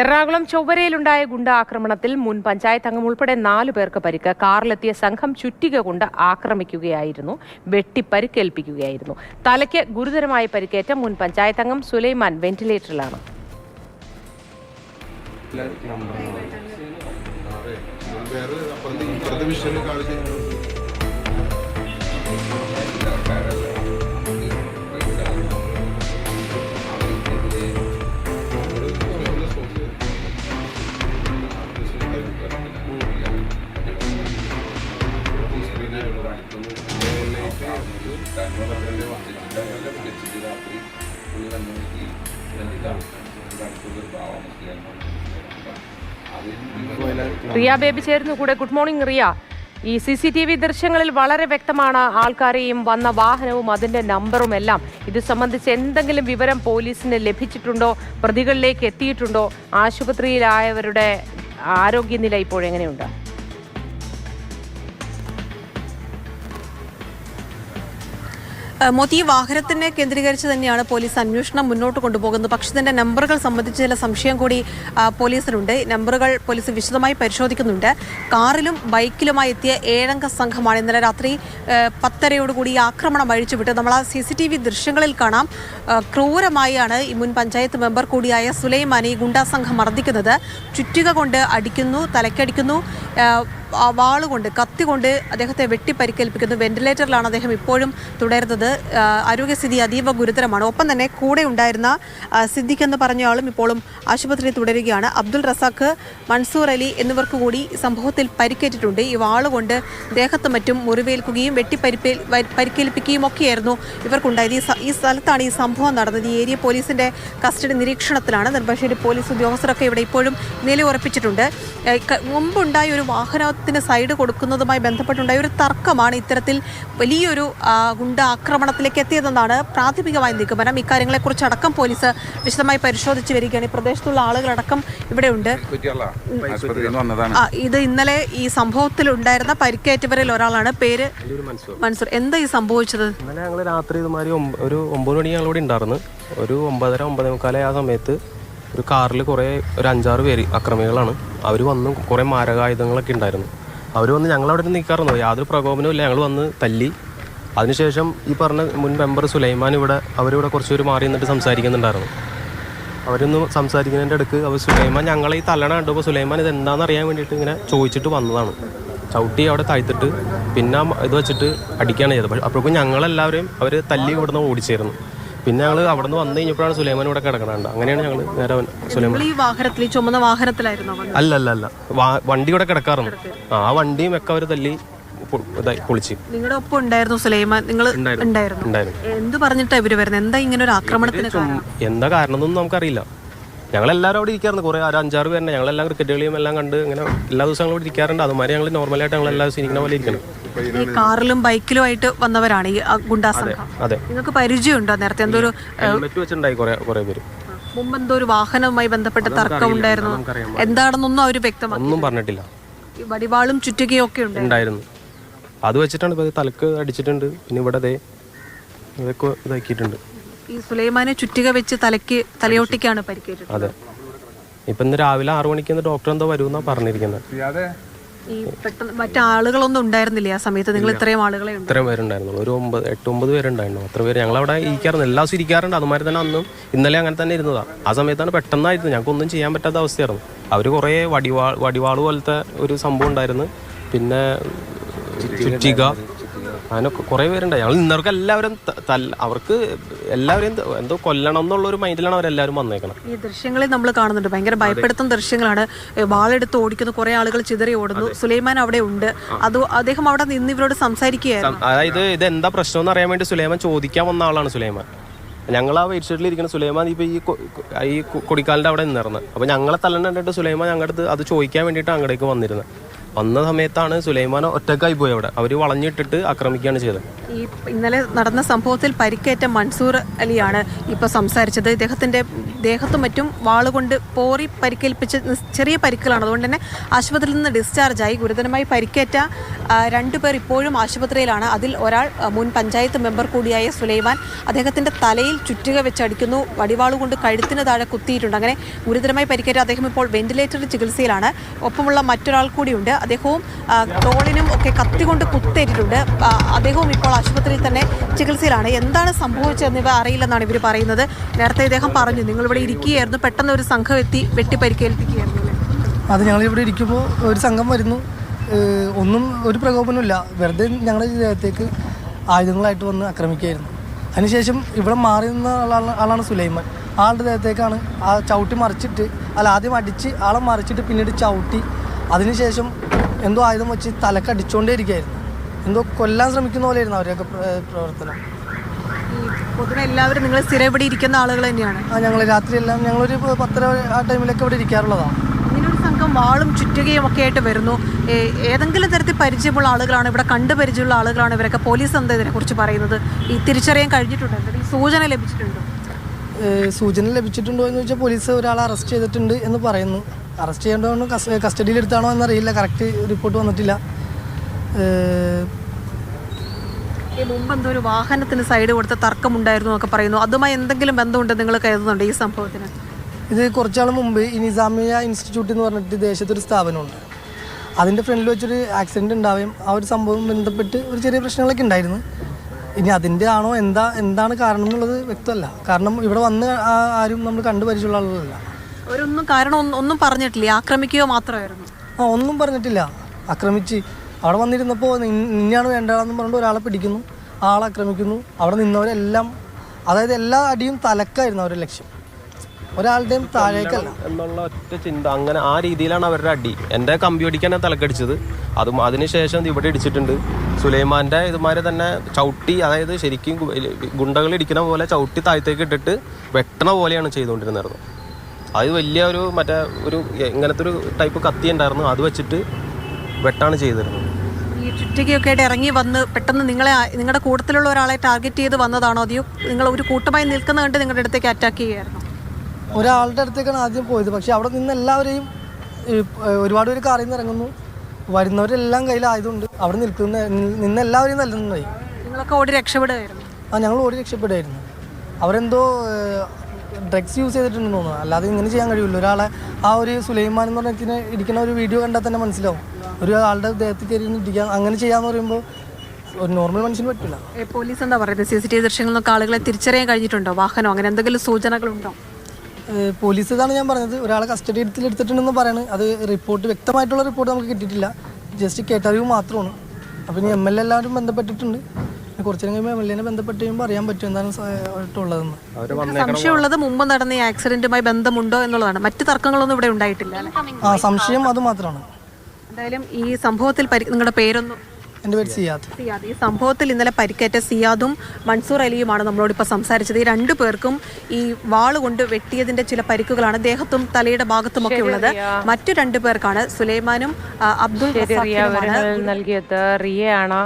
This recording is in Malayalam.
എറണാകുളം ചൊവ്വരയിലുണ്ടായ ഗുണ്ട ആക്രമണത്തിൽ മുൻ പഞ്ചായത്ത് അംഗം ഉൾപ്പെടെ നാലു പേർക്ക് പരിക്ക്. കാറിലെത്തിയ സംഘം ചുറ്റിക കൊണ്ട് ആക്രമിക്കുകയായിരുന്നു. വെട്ടിപ്പരിക്കേൽപ്പിക്കുകയായിരുന്നു. തലയ്ക്ക് ഗുരുതരമായി പരിക്കേറ്റ മുൻ പഞ്ചായത്ത് അംഗം സുലൈമാൻ വെന്റിലേറ്ററിലാണ്. വിഷയം കാണിച്ചു റിയ ബേബി ചേരുന്നു കൂടെ. Good morning Riya. ഈ സി സി ടി വി ദൃശ്യങ്ങളിൽ വളരെ വ്യക്തമാണ് ആൾക്കാരെയും വന്ന വാഹനവും അതിന്റെ നമ്പറും എല്ലാം. ഇത് സംബന്ധിച്ച് എന്തെങ്കിലും വിവരം പോലീസിന് ലഭിച്ചിട്ടുണ്ടോ? പ്രതികളിലേക്ക് എത്തിയിട്ടുണ്ടോ? ആശുപത്രിയിലായവരുടെ ആരോഗ്യനില ഇപ്പോഴെങ്ങനെയുണ്ട്? മോത്തി ഈ വാഹനത്തിനെ കേന്ദ്രീകരിച്ച് തന്നെയാണ് പോലീസ് അന്വേഷണം മുന്നോട്ട് കൊണ്ടുപോകുന്നത്. പക്ഷേ ഇതിന്റെ നമ്പറുകൾ സംബന്ധിച്ച് ചില സംശയം കൂടി പോലീസിനുണ്ട്. നമ്പറുകൾ പോലീസ് വിശദമായി പരിശോധിക്കുന്നുണ്ട്. കാറിലും ബൈക്കിലുമായി എത്തിയ ഏഴംഗ സംഘമാണ് ഇന്നലെ രാത്രി പത്തരയോടുകൂടി ഈ ആക്രമണം അഴിച്ചുവിട്ട് നമ്മൾ ആ സി സി ടി വി ദൃശ്യങ്ങളിൽ കാണാം. ക്രൂരമായാണ് ഈ മുൻ പഞ്ചായത്ത് മെമ്പർ കൂടിയായ സുലൈമാനി ഗുണ്ടാ സംഘം മർദ്ദിക്കുന്നത്. ചുറ്റിക കൊണ്ട് അടിക്കുന്നു തലക്കടിക്കുന്നു ഏഹ്, കൊണ്ട് വാളുകൊണ്ട് കത്തി കൊണ്ട് അദ്ദേഹത്തെ വെട്ടി പരിക്കേൽപ്പിക്കുന്നു വെന്റിലേറ്ററിലാണ് അദ്ദേഹം ഇപ്പോഴും തുടരുന്നത്. ആരോഗ്യസ്ഥിതി അതീവ ഗുരുതരമാണ്. ഒപ്പം തന്നെ കൂടെ ഉണ്ടായിരുന്ന സിദ്ദിഖ് എന്ന് പറഞ്ഞ ആളും ഇപ്പോഴും ആശുപത്രിയിൽ തുടരുകയാണ്. അബ്ദുൾ റസാഖ് മൻസൂർ അലി എന്നിവർക്ക് കൂടി സംഭവത്തിൽ പരിക്കേറ്റിട്ടുണ്ട്. ഈ വാളുകൊണ്ട് ദേഹത്ത് മറ്റും മുറിവേൽക്കുകയും വെട്ടിപ്പരിപ്പേൽ പരിക്കേൽപ്പിക്കുകയും ഒക്കെയായിരുന്നു ഇവർക്കുണ്ടായത്. ഈ സ്ഥലത്താണ് ഈ സംഭവം നടന്നത്. ഈ ഏരിയ പോലീസിന്റെ കസ്റ്റഡി നിരീക്ഷണത്തിലാണ് നെടുമ്പാശ്ശേരി പോലീസ് ഉദ്യോഗസ്ഥരൊക്കെ ഇവിടെ ഇപ്പോഴും നിലയുറപ്പിച്ചിട്ടുണ്ട്. മുമ്പുണ്ടായ ഒരു വാഹനത്തിന് സൈഡ് കൊടുക്കുന്നതുമായി ബന്ധപ്പെട്ടുണ്ടായ ഒരു തർക്കമാണ് ഇത്തരത്തിൽ വലിയൊരു ഗുണ്ട ആക്രമണത്തിലേക്ക് എത്തിയതെന്നാണ് പ്രാഥമികമായ നിഗമനം. ഇക്കാര്യങ്ങളെക്കുറിച്ച് അടക്കം പോലീസ് വിശദമായി പരിശോധിച്ച് വരികയാണ്. ഈ പ്രദേശത്തുള്ള ആളുകളടക്കം ഇവിടെയുണ്ട്. ആശുപത്രിയിൽ നിന്ന് വന്നതാണ്. ഇത് ഇന്നലെ ഈ സംഭവത്തിൽ ഉണ്ടായിരുന്ന പരിക്കേറ്റവരിൽ ഒരാളാണ്. പേര് മൻസൂർ. എന്താ ഈ സംഭവിച്ചത്? ഇന്നലെ ഞങ്ങൾ രാത്രി ഇതുമാതിരി ഒരു ഒമ്പത് മണി ഞങ്ങളിവിടെ ഉണ്ടായിരുന്നു. ഒരു ഒമ്പതര ഒമ്പതേ മുക്കാലേ ആ സമയത്ത് ഒരു കാറിൽ കുറേ ഒരു അഞ്ചാറ് പേര് അക്രമികളാണ്. അവർ വന്ന് കുറേ മാരകായുധങ്ങളൊക്കെ ഉണ്ടായിരുന്നു. അവർ വന്ന് ഞങ്ങളവിടെ നിന്ന് നിൽക്കാറുണ്ട് യാതൊരു പ്രകോപനവും ഇല്ല ഞങ്ങൾ വന്ന് തല്ലി. അതിനുശേഷം ഈ പറഞ്ഞ മുൻ മെമ്പർ സുലൈമാൻ ഇവിടെ അവരിവിടെ കുറച്ചുപേര് മാറി നിന്നിട്ട് സംസാരിക്കുന്നുണ്ടായിരുന്നു. അവരൊന്ന് സംസാരിക്കുന്നതിന്റെ അടുക്ക് അവർ സുലൈമാൻ ഞങ്ങളെ ഈ തല്ലണ കണ്ടപ്പോൾ സുലൈമാൻ ഇത് എന്താണെന്ന് അറിയാൻ വേണ്ടിയിട്ട് ഇങ്ങനെ ചോദിച്ചിട്ട് വന്നതാണ്. ചവിട്ടി അവിടെ താഴ്ത്തിട്ട് പിന്നെ ഇത് വെച്ചിട്ട് അടിക്കുകയാണ് ചെയ്തത്. അപ്പോഴേക്കും ഞങ്ങളെല്ലാവരെയും അവർ തല്ലി ഇവിടുന്ന് ഓടിച്ചേർന്നു. പിന്നെ ഞങ്ങൾ അവിടെ നിന്ന് വന്നു കഴിഞ്ഞപ്പോഴാണ് സുലൈമാൻ ഇവിടെ കിടക്കണുണ്ട് അങ്ങനെയാണ് ഞങ്ങൾ നേരെ സുലൈമാൻ. നിങ്ങൾ ഈ വാഹനത്തിൽ ചുമന്ന വാഹനത്തിലായിരുന്നോ? അല്ല അല്ല അല്ല വണ്ടി ഇവിടെ കിടക്കാറുണ്ട്. ആ വണ്ടിയും ഒക്കെ അവർ തല്ലി കുളിച്ച് പൊളിച്ച്. നിങ്ങളുടെ ഒപ്പം ഉണ്ടായിരുന്നു സുലൈമാൻ. നിങ്ങൾ ഉണ്ടായിരുന്നു. എന്ത് പറഞ്ഞിട്ടാ ഇവർ വരുന്നത്? എന്താ ഇങ്ങനെ ഒരു ആക്രമണത്തിന് എന്താ കാരണം? എന്നൊന്നും നമുക്കറിയില്ല. ഞങ്ങളെല്ലാവരും അവിടെ ഇരിക്കാറുണ്ട്. കുറേ ഒരു അഞ്ചാറ് പേരുണ്ട് ഞങ്ങളെല്ലാം ക്രിക്കറ്റ് കളിയും എല്ലാം കണ്ട് ഇങ്ങനെ എല്ലാ ദിവസവും ഇവിടെ ഇരിക്കാറുണ്ട്. അതുമാതിരി ഞങ്ങൾ നോർമലായിട്ട് ഞങ്ങൾ എല്ലാ ദിവസവും ഇരിക്കുന്ന പോലെ ഇരിക്കണം. ഈ കാറിലും ബൈക്കിലും ആയിട്ട് വന്നവരാണ് ഈ ആ അതെ നിങ്ങൾക്ക് പരിചയമുണ്ടോ? നേരത്തെ എന്തോ ഒരു ഹെൽമെറ്റ് വെച്ചിട്ടുണ്ടായി കുറേ കുറേ പേര്. മുമ്പ് എന്തോ ഒരു വാഹനവുമായി ബന്ധപ്പെട്ട തർക്കം ഉണ്ടായിരുന്നു എന്താണെന്നൊന്നും അവർ വ്യക്തമാക്കി ഒന്നും പറഞ്ഞിട്ടില്ല. ഈ വടിവാളും ചുറ്റുകയും ഒക്കെ ഉണ്ടായിരുന്നു. അത് വെച്ചിട്ടാണ് ഇപ്പോൾ തലക്ക് അടിച്ചിട്ടുണ്ട്. പിന്നെ ഇവിടെ ദേ ഇതൊക്കെ ഇതാക്കിയിട്ടുണ്ട്. ഈ സുലൈമാനെ ചുറ്റിക വെച്ച് തലയ്ക്ക് തലയോട്ടിക്കാണ് പരിക്കേറ്റത് അതെ. ഇപ്പം ഇന്ന് രാവിലെ ആറു മണിക്ക് ഡോക്ടർ എന്തോ വരുമെന്നാണ് പറഞ്ഞിരിക്കുന്നത്. ഈ പെട്ടെന്ന് മറ്റാളുകളൊന്നും ഉണ്ടായിരുന്നില്ല ആ സമയത്ത്. നിങ്ങൾ ഇത്രയും ആളുകളെ ഉണ്ട്? ഇത്രയും പേരുണ്ടായിരുന്നു. ഒരു ഒമ്പത് എട്ട് ഒമ്പത് പേരുണ്ടായിരുന്നു. അത്ര പേര്. ഞങ്ങളവിടെ ഇരിക്കാറുണ്ട്. എല്ലാ ദിവസവും ഇരിക്കാറുണ്ട് അതുമാതിരി തന്നെ അന്നും ഇന്നലെ അങ്ങനെ തന്നെ ഇരുന്നതാ. ആ സമയത്താണ് പെട്ടെന്നായിരുന്നു. ഞങ്ങൾക്ക് ഒന്നും ചെയ്യാൻ പറ്റാത്ത അവസ്ഥയായിരുന്നു. അവർ കുറേ വടിവാൾ വടിവാൾ പോലത്തെ ഒരു സംഭവം ഉണ്ടായിരുന്നു. പിന്നെ ചുറ്റിക അങ്ങനെ കുറേ പേരുണ്ടായി. ഞങ്ങൾ ഇന്നവർക്ക് എല്ലാവരും അവർക്ക് എല്ലാവരും എന്തോ കൊല്ലണം എന്നുള്ള ഒരു മൈൻഡിലാണ് അവരെല്ലാവരും വന്നേക്കണം ഈ ദൃശ്യങ്ങളിൽ നമ്മൾ കാണുന്നുണ്ട്. ഭയങ്കര ഭയപ്പെടുത്തുന്ന ദൃശ്യങ്ങളാണ്. വാളെടുത്ത് ഓടിക്കുന്നു. കുറെ ആളുകൾ ചിതറി ഓടുന്നു. സുലൈമാൻ അവിടെ ഉണ്ട്. അത് അദ്ദേഹം അവിടെ നിന്ന് ഇവരോട് സംസാരിക്കുകയായിരുന്നു. അതായത് ഇത് എന്താ പ്രശ്നം എന്ന് അറിയാൻ വേണ്ടി സുലൈമാൻ ചോദിക്കാൻ വന്ന ആളാണ് സുലൈമാൻ. ഞങ്ങൾ ആ വെയിറ്റ് ഷീറ്റിൽ ഇരിക്കുന്ന സുലൈമാൻ ഇപ്പോൾ ഈ ഈ കൊടിക്കാലിന്റെ കൊടിക്കാലിന്റെ അവിടെ നിന്നിരുന്നത്. അപ്പോൾ ഞങ്ങളെ കണ്ടിട്ട് സുലൈമാൻ ഞങ്ങളുടെ അടുത്ത് അത് ചോദിക്കാൻ വേണ്ടിയിട്ട് അങ്ങടേക്ക് വന്നിരുന്നത്. വന്ന സമയത്താണ് സുലൈമാൻ ഒറ്റക്കായി പോയി അവിടെ. അവർ വളഞ്ഞിട്ടിട്ട് ആക്രമിക്കുകയാണ് ചെയ്തത്. ഈ ഇന്നലെ നടന്ന സംഭവത്തിൽ പരിക്കേറ്റ മൻസൂർ അലിയാണ് ഇപ്പോൾ സംസാരിച്ചത്. ഇദ്ദേഹത്തിന്റെ ദേഹത്തും മറ്റും വാളുകൊണ്ട് പോറി പരിക്കേൽപ്പിച്ച് ചെറിയ പരിക്കുകളാണ്. അതുകൊണ്ട് തന്നെ ആശുപത്രിയിൽ നിന്ന് ഡിസ്ചാർജായി ഗുരുതരമായി പരിക്കേറ്റ രണ്ടുപേർ ഇപ്പോഴും ആശുപത്രിയിലാണ്. അതിൽ ഒരാൾ മുൻ പഞ്ചായത്ത് മെമ്പർ കൂടിയായ സുലൈമാൻ അദ്ദേഹത്തിന്റെ തലയിൽ ചുറ്റുക വെച്ചടിക്കുന്നു. വടിവാളുകൊണ്ട് കഴുത്തിന് താഴെ കുത്തിയിട്ടുണ്ട്. അങ്ങനെ ഗുരുതരമായി പരിക്കേറ്റ അദ്ദേഹം ഇപ്പോൾ വെന്റിലേറ്ററിൽ ചികിത്സയിലാണ്. ഒപ്പമുള്ള മറ്റൊരാൾ കൂടിയുണ്ട്. അദ്ദേഹവും തോളിനും ഒക്കെ കത്തികൊണ്ട് കുത്തേറ്റിട്ടുണ്ട്. അദ്ദേഹവും ഇപ്പോൾ ആശുപത്രിയിൽ തന്നെ ചികിത്സയിലാണ്. എന്താണ് സംഭവിച്ചതെന്നിവ അറിയില്ലെന്നാണ് ഇവർ പറയുന്നത്. നേരത്തെ ഇദ്ദേഹം പറഞ്ഞു നിങ്ങളിവിടെ ഇരിക്കുകയായിരുന്നു. പെട്ടെന്ന് ഒരു സംഘം എത്തി വെട്ടിപ്പരിക്കേൽപ്പിക്കുകയായിരുന്നു അത് ഞങ്ങൾ ഇവിടെ ഇരിക്കുമ്പോൾ ഒരു സംഘം വരുന്നു. ഒന്നും ഒരു പ്രകോപനമില്ല വെറുതെ ഞങ്ങളുടെ ദേഹത്തേക്ക് ആയുധങ്ങളായിട്ട് വന്ന് ആക്രമിക്കുകയായിരുന്നു. അതിനുശേഷം ഇവിടെ മാറി നിന്ന ആളാണ് സുലൈമാൻ. ആളുടെ ദേഹത്തേക്കാണ് ആ ചവിട്ടി മറിച്ചിട്ട് അല്ല ആദ്യം അടിച്ച് ആളെ മറിച്ചിട്ട് പിന്നീട് ചവിട്ടി. അതിനുശേഷം എന്തോ ആയുധം വെച്ച് തലക്കടിച്ചോണ്ടേ ഇരിക്കുകയായിരുന്നു എന്തോ കൊല്ലാൻ ശ്രമിക്കുന്ന പോലെയായിരുന്നു ഇരുന്നു പ്ര- പ്രവർത്തനം. പൊതുവെ എല്ലാവരും നിങ്ങൾ സ്ഥിരം ഇവിടെ ഇരിക്കുന്ന ആളുകൾ തന്നെയാണ്. ആ ഞങ്ങൾ രാത്രി എല്ലാം ഞങ്ങളൊരു പത്തര ആ ടൈമിലൊക്കെ ഇവിടെ ഇരിക്കാറുള്ളതാണ് ഇങ്ങനൊരു സംഘം വാളും ചുറ്റുകയും ഒക്കെ ആയിട്ട് വരുന്നു. ഏതെങ്കിലും തരത്തിൽ പരിചയമുള്ള ആളുകളാണ് ഇവിടെ കണ്ടു പരിചയമുള്ള ആളുകളാണ് ഇവരൊക്കെ പോലീസ് എന്താ ഇതിനെക്കുറിച്ച് പറയുന്നത്? ഈ തിരിച്ചറിയാൻ കഴിഞ്ഞിട്ടുണ്ടോ? എന്തെങ്കിലും സൂചന ലഭിച്ചിട്ടുണ്ടോ? സൂചന ലഭിച്ചിട്ടുണ്ടോ എന്ന് ചോദിച്ചാൽ പോലീസ് ഒരാളെ അറസ്റ്റ് ചെയ്തിട്ടുണ്ട് എന്ന് പറയുന്നു. അറസ്റ്റ് ചെയ്യേണ്ടതുകൊണ്ട് കസ്റ്റഡിയിൽ എടുത്താണോ എന്നറിയില്ല കറക്റ്റ് റിപ്പോർട്ട് വന്നിട്ടില്ല. മുമ്പ് എന്തോ ഒരു വാഹനത്തിന് സൈഡ് കൊടുത്ത തർക്കമുണ്ടായിരുന്നു എന്നൊക്കെ പറയുന്നു. അതുമായി എന്തെങ്കിലും ബന്ധമുണ്ട് നിങ്ങൾ കരുതുന്നുണ്ട് ഈ സംഭവത്തിന്? ഇത് കുറച്ചാൾ മുമ്പ് ഈ നിസാമിയ ഇൻസ്റ്റിറ്റ്യൂട്ട് എന്ന് പറഞ്ഞിട്ട് ദേശത്തൊരു സ്ഥാപനമുണ്ട്. അതിന്റെ ഫ്രണ്ടിൽ വെച്ചൊരു ആക്സിഡന്റ് ഉണ്ടാവുകയും ആ ഒരു സംഭവം ബന്ധപ്പെട്ട് ഒരു ചെറിയ പ്രശ്നങ്ങളൊക്കെ ഉണ്ടായിരുന്നു. ഇനി അതിന്റെ ആണോ എന്താ എന്താണ് കാരണം എന്നുള്ളത് വ്യക്തമല്ല. കാരണം ഇവിടെ വന്ന് ആരും നമ്മൾ കണ്ടു പരിചയമുള്ള ആളുകളല്ല. അവരൊന്നും കാരണം ഒന്നും- ഒന്നും പറഞ്ഞിട്ടില്ല. ആക്രമിക്കുകയോ മാത്രമായിരുന്നു. ആ ഒന്നും പറഞ്ഞിട്ടില്ല. ആക്രമിച്ച് അവിടെ വന്നിരുന്നപ്പോൾ നിന്നെയാണ് വേണ്ടതെന്ന് പറഞ്ഞിട്ട് ഒരാളെ പിടിക്കുന്നു. ആളെ ആക്രമിക്കുന്നു. അവിടെ നിന്നവരെല്ലാം അതായത് എല്ലാ അടിയും തലക്കായിരുന്നു അവരുടെ ലക്ഷ്യം. ഒരാളുടെയും താഴേക്കല്ല. എന്നുള്ള ഒറ്റ ചിന്ത. അങ്ങനെ ആ രീതിയിലാണ് അവരുടെ അടി. എന്റെ കമ്പി അടിക്കാനാണ് തലക്കടിച്ചത്. അതും അതിനുശേഷം ഇവിടെ ഇടിച്ചിട്ടുണ്ട്. സുലൈമാന്റെ ഇതുമാതിരി തന്നെ ചവിട്ടി അതായത് ശരിക്കും ഗുണ്ടകൾ ഇടിക്കുന്ന പോലെ ചവിട്ടി താഴത്തേക്ക് ഇട്ടിട്ട് വെട്ടണ പോലെയാണ് ചെയ്തുകൊണ്ടിരുന്നത്. അത് വലിയ ഒരു മറ്റേ ഒരു ഇങ്ങനത്തെ ഒരു ടൈപ്പ് കത്തി ഉണ്ടായിരുന്നു. അത് വെച്ചിട്ട് വെട്ടാണ് ചെയ്തിരുന്നത്. ഈ ചുറ്റികയൊക്കെ ആയിട്ട് ഇറങ്ങി വന്ന് പെട്ടെന്ന് നിങ്ങളെ നിങ്ങളുടെ കൂട്ടത്തിലുള്ള ഒരാളെ ടാർഗറ്റ് ചെയ്ത് വന്നതാണോ? അതെയോ നിങ്ങൾ ഒരു കൂട്ടമായി നിൽക്കുന്ന കണ്ട് നിങ്ങളുടെ അടുത്തേക്ക് അറ്റാക്ക് ചെയ്യുകയായിരുന്നു? ഒരാളുടെ അടുത്തേക്കാണ് ആദ്യം പോയത്. പക്ഷെ അവിടെ നിന്ന് എല്ലാവരെയും ഒരുപാട് പേര് കാറിൽ നിന്ന് ഇറങ്ങുന്നു. വരുന്നവരെല്ലാം കയ്യിൽ ആയതുകൊണ്ട് അവിടെ നിൽക്കുന്ന നിന്ന് എല്ലാവരെയും തല്ലുന്നുണ്ടായി നിങ്ങളൊക്കെ ഓടി രക്ഷപ്പെടുകയായിരുന്നു? ആ ഞങ്ങൾ ഓടി രക്ഷപ്പെടുമായിരുന്നു അവരെന്തോ ഡ്രഗ്സ് യൂസ് ചെയ്തിട്ടുണ്ടെന്ന് തോന്നുന്നു. അല്ലാതെ ഇങ്ങനെ ചെയ്യാൻ കഴിയില്ല. ഒരാളെ ആ ഒരു സുലൈമാൻ എന്ന് പറഞ്ഞ ഇരിക്കുന്ന ഒരു വീഡിയോ കണ്ടാൽ തന്നെ മനസ്സിലാവും. ഒരു ആളുടെ ദേഹത്തിൽ കയറി ഇരിക്കാൻ അങ്ങനെ ചെയ്യാന്ന് പറയുമ്പോൾ ഒരു നോർമൽ മനുഷ്യന് പറ്റില്ല. പോലീസ് എന്താ പറയുന്നത്? സി സി ടി വി ദൃശ്യങ്ങളിൽ നിന്നൊക്കെ ആളുകളെ തിരിച്ചറിയാൻ കഴിഞ്ഞിട്ടുണ്ടോ? വാഹനം അങ്ങനെ എന്തെങ്കിലും സൂചനകളുണ്ടോ? പോലീസ് ഇതാണ് ഞാൻ പറഞ്ഞത്. ഒരാളെ കസ്റ്റഡി എടുത്തിൽ എടുത്തിട്ടുണ്ടെന്ന് പറയുന്നത് അത് റിപ്പോർട്ട് വ്യക്തമായിട്ടുള്ള റിപ്പോർട്ട് നമുക്ക് കിട്ടിയിട്ടില്ല. ജസ്റ്റ് കേട്ടറിവ് മാത്രമാണ്. അപ്പോൾ ഇനി എം എൽ എ എല്ലാവരും ബന്ധപ്പെട്ടിട്ടുണ്ട്. കുറച്ചു നേരം കഴിയുമ്പോൾ എം എൽ എനെ ബന്ധപ്പെട്ട് കഴിയുമ്പോൾ അറിയാൻ പറ്റും എന്താണ് ഉള്ളതെന്ന് ആയിട്ടുള്ളതെന്ന്. സംശയമുള്ളത് മുമ്പ് നടന്ന ഈ ആക്സിഡന്റുമായി ബന്ധമുണ്ടോ എന്നുള്ളതാണ്. മറ്റു തർക്കങ്ങളൊന്നും ഇവിടെ ഉണ്ടായിട്ടില്ല ആ സംശയം അത് മാത്രമാണ്. എന്തായാലും ഈ സംഭവത്തിൽ നിങ്ങളുടെ പേരൊന്നും എന്റെ പേര് സിയാദ്. സിയാദ്. ഈ സംഭവത്തിൽ ഇന്നലെ പരിക്കേറ്റ സിയാദും മൻസൂർ അലിയുമാണ് നമ്മളോട് ഇപ്പോൾ സംസാരിച്ചത്. ഈ രണ്ടു പേർക്കും ഈ വാൾ കൊണ്ട് വെട്ടിയതിന്റെ ചില പരിക്കുകളാണ് ദേഹത്തും തലയുടെ ഭാഗത്തും ഒക്കെ ഉള്ളത്. മറ്റു രണ്ടു പേർക്കാണ് സുലൈമാനും അബ്ദുൾ നൽകിയത് റിയ ആണ് റിയയാണ്.